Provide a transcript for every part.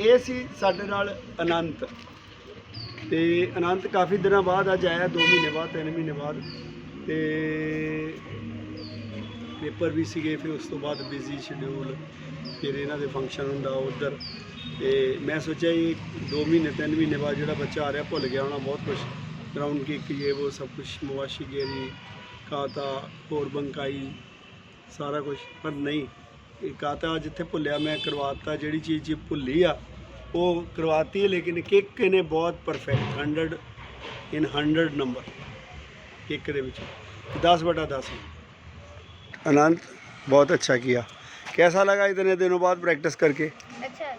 ਇਹ ਸੀ ਸਾਡੇ ਨਾਲ ਅਨੰਤ। ਤੇ ਅਨੰਤ ਕਾਫੀ ਦਿਨਾਂ ਬਾਅਦ ਅੱਜ ਆਇਆ 2 ਮਹੀਨੇ ਬਾਅਦ 3 ਮਹੀਨੇ ਬਾਅਦ। ਤੇ ਪੇਪਰ ਵੀ ਸੀਗੇ, ਫਿਰ ਉਸ ਤੋਂ ਬਾਅਦ ਬਿਜ਼ੀ ਸ਼ਡਿਊਲ ਫਿਰ ਇਹਨਾਂ ਦੇ ਫੰਕਸ਼ਨ ਹੁੰਦਾ ਉਧਰ। ਤੇ ਮੈਂ ਸੋਚਿਆ ਇਹ 2 ਮਹੀਨੇ 3 ਮਹੀਨੇ ਬਾਅਦ ਜਿਹੜਾ ਬੱਚਾ ਆ ਰਿਹਾ, ਭੁੱਲ ਗਿਆ ਹੋਣਾ ਬਹੁਤ ਕੁਝ ਗਰਾਊਂਡ ਕੀ ਇਹ, ਉਹ ਸਭ ਕੁਝ ਮਵਾਸ਼ੀ ਗੇਰੀ ਕਾਤਾ ਹੋਰ ਬੰਕਾਈ, ਸਾਰਾ ਕੁਝ ਪਰ ਨਹੀਂ, ਇਹ ਕਾਤਾ ਜਿੱਥੇ ਭੁੱਲਿਆ, ਮੈਂ ਕਰਵਾਤਾ, ਜਿਹੜੀ ਚੀਜ਼ ਭੁੱਲੀ ਆ वो करवाती है लेकिन किक ने बहुत perfect hundred in hundred number kick के दस बटा दस। अनंत बहुत अच्छा किया। कैसा लगा इतने दिनों बाद प्रैक्टिस करके? अच्छा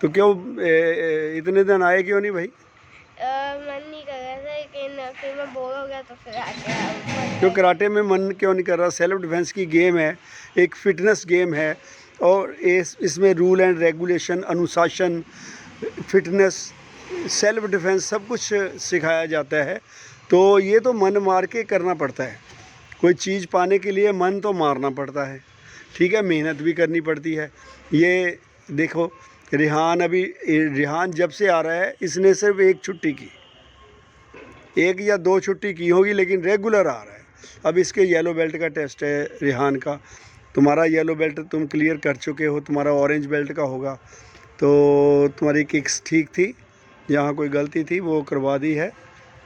तो क्यों ए, ए, इतने दिन आए क्यों नहीं भाई? मन नहीं कर रहा था लेकिन फिर मैं बोर हो गया तो फिर आ गया क्यों कराटे में मन क्यों नहीं कर रहा? सेल्फ डिफेंस की गेम है एक फिटनेस गेम है। और इस, इसमें रूल एंड रेगुलेशन, अनुशासन, फिटनेस, सेल्फ डिफेंस सब कुछ सिखाया जाता है। तो ये तो मन मार के करना पड़ता है। कोई चीज़ पाने के लिए मन तो मारना पड़ता है। ठीक है, मेहनत भी करनी पड़ती है। ये देखो, रिहान अभी, रिहान जब से आ रहा है, इसने सिर्फ़ एक छुट्टी की। एक या दो छुट्टी की होगी, लेकिन रेगुलर आ रहा है। अब इसके येलो बेल्ट का टेस्ट है रिहान का। तुम्हारा येलो बेल्ट तुम क्लियर कर चुके हो, तुम्हारा ऑरेंज बेल्ट का होगा। तो तुम्हारी किक्स ठीक थी जहाँ कोई गलती थी, वो करवा दी है।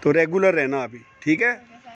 तो रेगुलर रहना अभी, ठीक है?